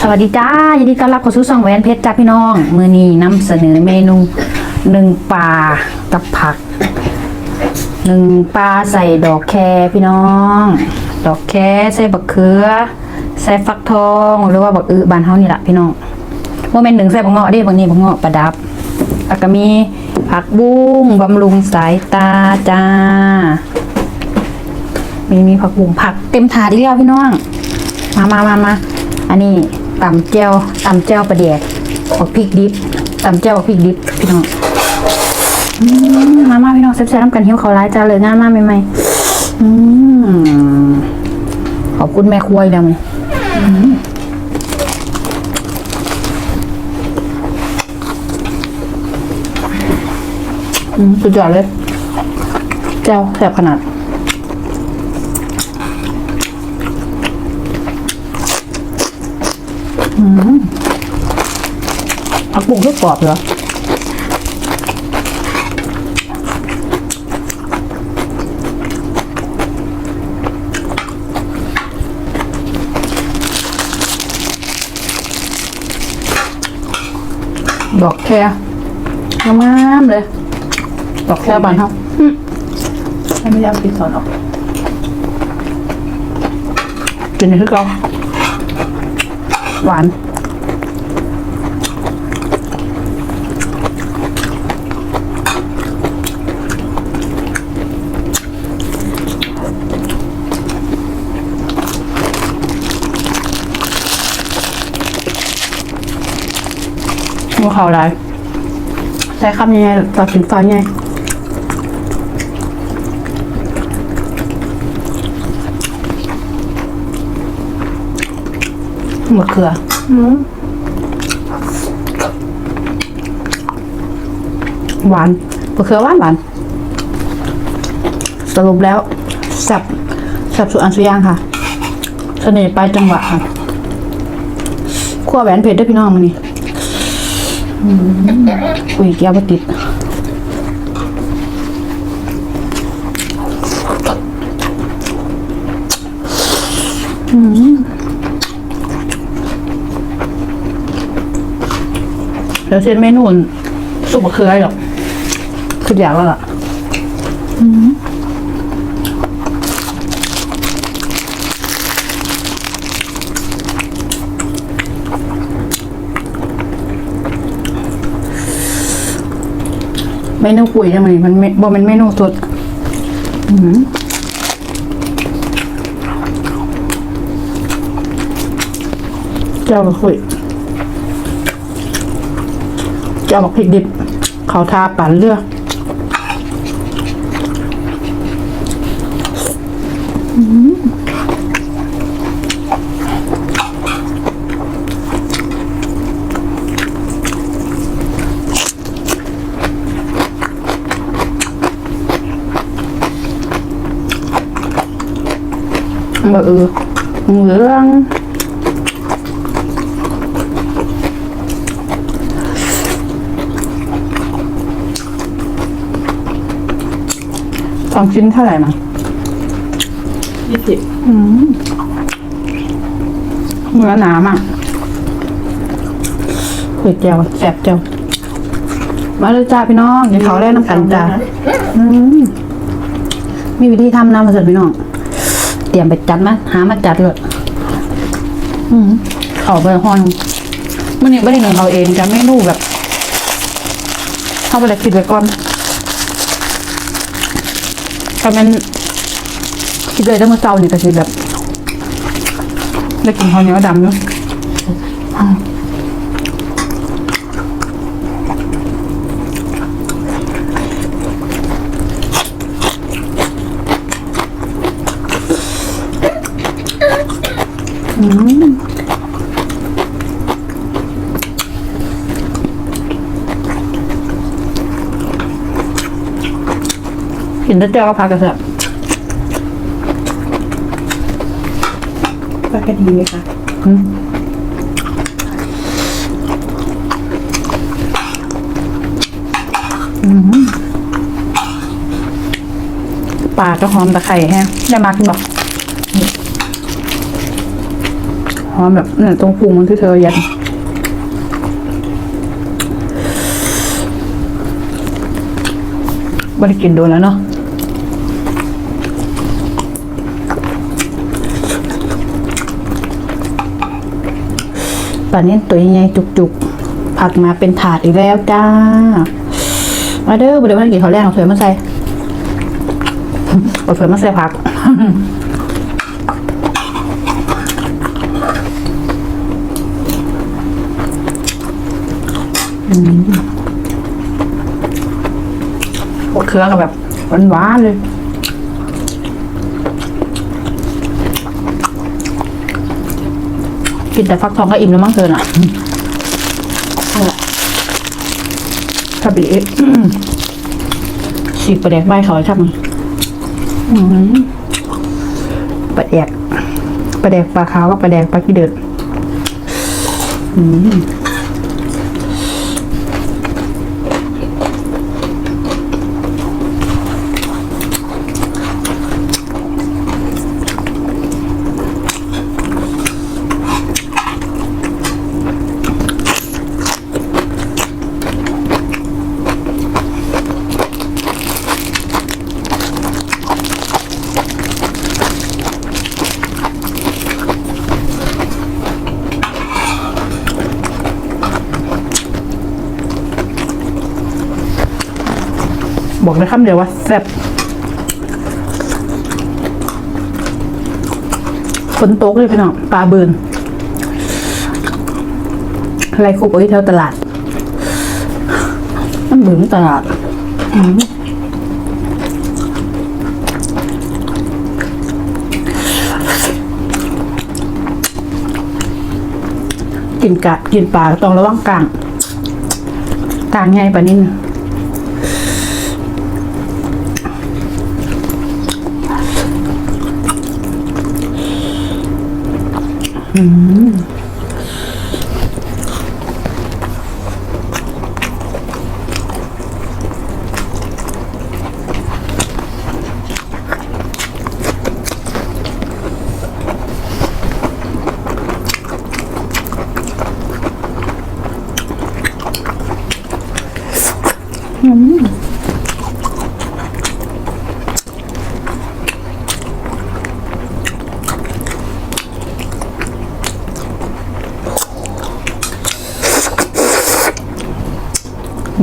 สวัสดีจ้ายินดีต้อนรับเข้าสู่ช่องแหวนเพชรจ้าพี่น้อง มือนี้นำเสนอเมนูหนึ่งปลากับผักหนึ่งปลาใส่ดอกแคพี่น้อง ดอกแคใส่บักเขือ ใส่ฟักทองหรือว่าบักอือบานเฮานี่แหละพี่น้องว่าเป็นหนึ่งใส่บักเงาะดิบางนี้บักเงาะประดับแล้วก็มีผักบุ้งบำรุงสายตาจ้ามีมีผักบุ้งผักเต็มถาดเรียวพี่น้อง มามามามาอันนี้ตำเจียวตำเจียวประเดียกบักพริกดิบตำเจียวบักพริกดิบพี่น้องมามาพี่น้องแซ่บๆน้ำกันหิวเขาร้ายจ้าเลยง่ายมากใหม่ๆอืมขอบคุณแม่ครัวอีกแล้วมั้ยอืมอืมสุดยอดเลย เจ้าแซ่บขนาด ผักบุ้งก็กรอบเหรอดอกแครงามๆเลย ดอกแคบานเฮาให้ไม่ยากกินสอนออกกินในคือเกา หวาน หัวเขาอะไรใช้คำยังไงตัดสินฟ้ายังไง มะเขือหวานมะเขือหวานหวาน สรุปแล้วแซ่บแซ่บสุดอันสุดย่างค่ะ เสน่ห์ปลายจังหวะค่ะขั้วแหวนเผ็ดด้วยพี่น้องมันนี่อุ้ยแก้วบ่ติดอืม เดี๋ยวเซ็นเมนูสุกมะเขือหรอกทุกอย่างแล้วล่ะอืมเมนูปุ๋ยทำไมมันไม่บ่เป็นเมนูสดอืมเจ้าบักคุย จ้าบักพริกดิบ เขาทาปั่นเลือกบะอือเหลือง สองชิ้นเท่าไหร่นะยี่สิบเนื้อหนามากก๋วยเตี๋ยวแซ่บเจ้ามาเลยจ้าพี่น้องอย่าเขาแรกน้ำกันจ้าอืมมีวิธีทำน้ำมาเสร็จพี่น้อง เตรียมไปจัดมาหามาจัดเลยอืมเขาไปห้องมื่อนี้ไม่ได้เงินเราเองจะเมนูแบบเข้าไปเลยคิดไว้ก่อน ถ้ามันคิดเลยตั้งแต่เช้านี่ก็คือแบบ ได้กินข้าวเหนียวดำเน กินแล้วเจ้าก็พักกระเสือกปลากระดีไหมคะอืมอืมปลาก็หอมตะไคร้แฮะได้มากขึ้นบอกหอมแบบเนี่ยตรงปรุงมันที่เธอยัดไม่ได้กินโดนแล้วเนาะ ป่านนี้ตัวใหญ่ๆจุกๆ ผักมาเป็นถาดอีกแล้วจ้า มาเด้อเดี๋ยวมันกินข้าวแรงเอาถ้วยมาใส่เอาถ้วยมาใส่ผักพวกเครื่องกับแบบหวานๆเลย กินแต่ฟักทองก็อิ่มแล้วมั้งเธอน่ะถ้าบีเอ๊ะฉีกประแดกใบเขาให้ทำอืมประแดกประแดกปลาขาวกับประแดกปลาขี้เดือดอืม บอกได้คำเดียวว่าแซ่บฝนตกเลยพี่น้องปลาเบินอะไรคุกไว้แถวตลาด มันเบินตลาดอืมกินกะกินปลาต้องระวังกลางกลางไงปลานิ่น มอ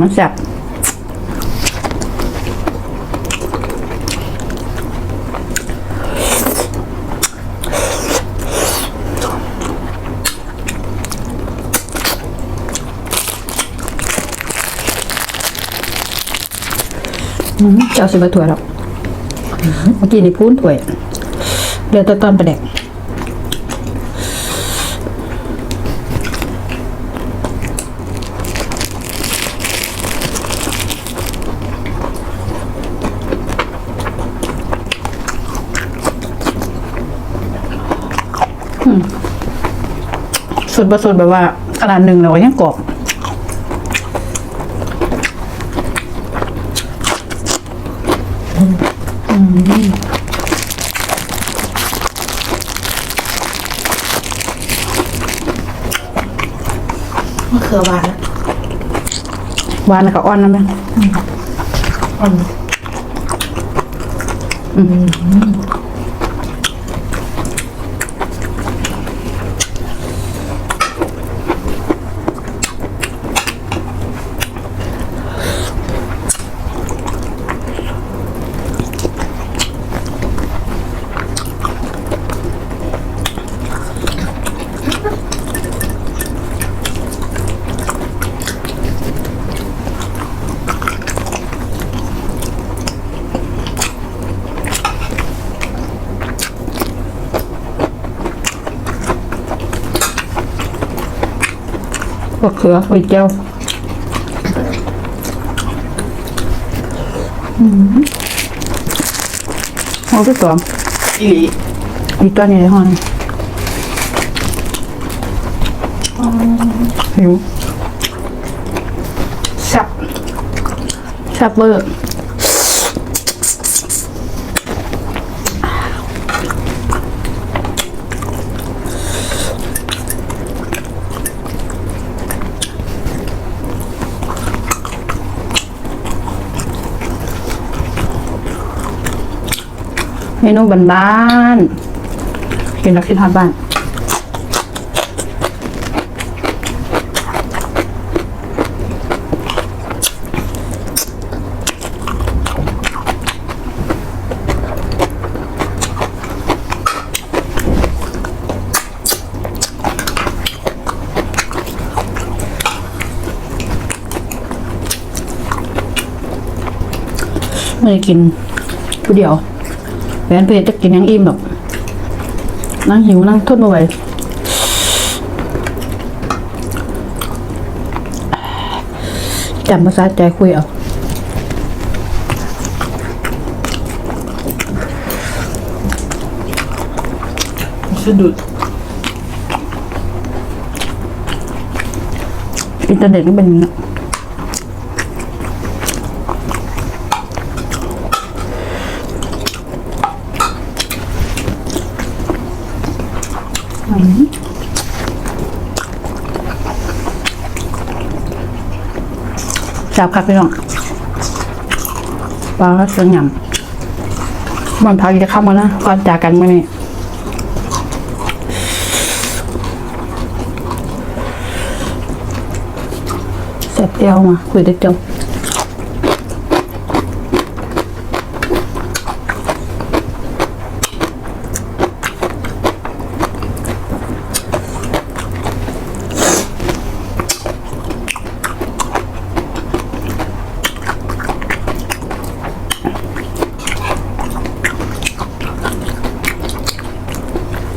มันแซ่บอืมเจ้าสิบถั่วยหรอกเมื่อกี้นี่พูนถั่วยเดือดตอนประเด็ก ส่วนผสมแบบว่าขนาดหนึ่งเราก็ยังกรอบมะเขือหวานนะหวานแล้วก็อ่อนนะแม่อ่อนอืม พวกเขือใบเจียวอืมเอาที่สองอีหลีอีกตัวนี้ในห้องนี่หิวแซ่บแซ่บเวอร์ นูบ้านๆกินแล้วคิดฮอดบ้านไม่ได้กินผู้เดียว แฟนเพจจะกินยังอิ่มแบบนั่งหิวนั่งทนไม่ไหวจำภาษาใจคุยเอาสะดุดอินเทอร์เน็ตก็เป็นอย่างนี้อืม จับครับพี่น้องปลาสวยงามมันพักจะเข้ามานะก่อนจากกันมานี่เสร็จเดียวมาคุยได้จบ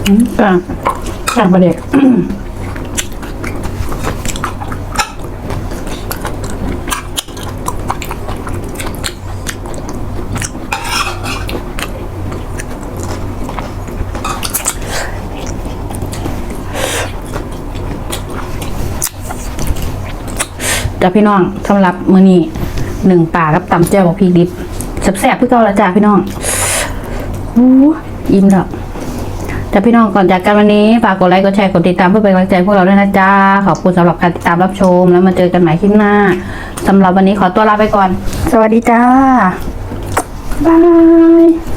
กลางกลางประเด็กจ้าพี่น้องสำหรับมื้อนี้หนึ่งป่ากับตำแจ่วบอกพริกดิบแซ่บๆพี่เก่าละจ้าพี่น้องอู้อิ่มแล้ว แต่พี่น้องก่อนจากกันวันนี้ฝากกดไลค์กดแชร์กดติดตามเพื่อเป็นกำลังใจพวกเราด้วยนะจ๊ะขอบคุณสำหรับการติดตามรับชม แล้วมาเจอกันใหม่คลิปหน้าสำหรับวันนี้ขอตัวลาไปก่อน สวัสดีจ้าบาย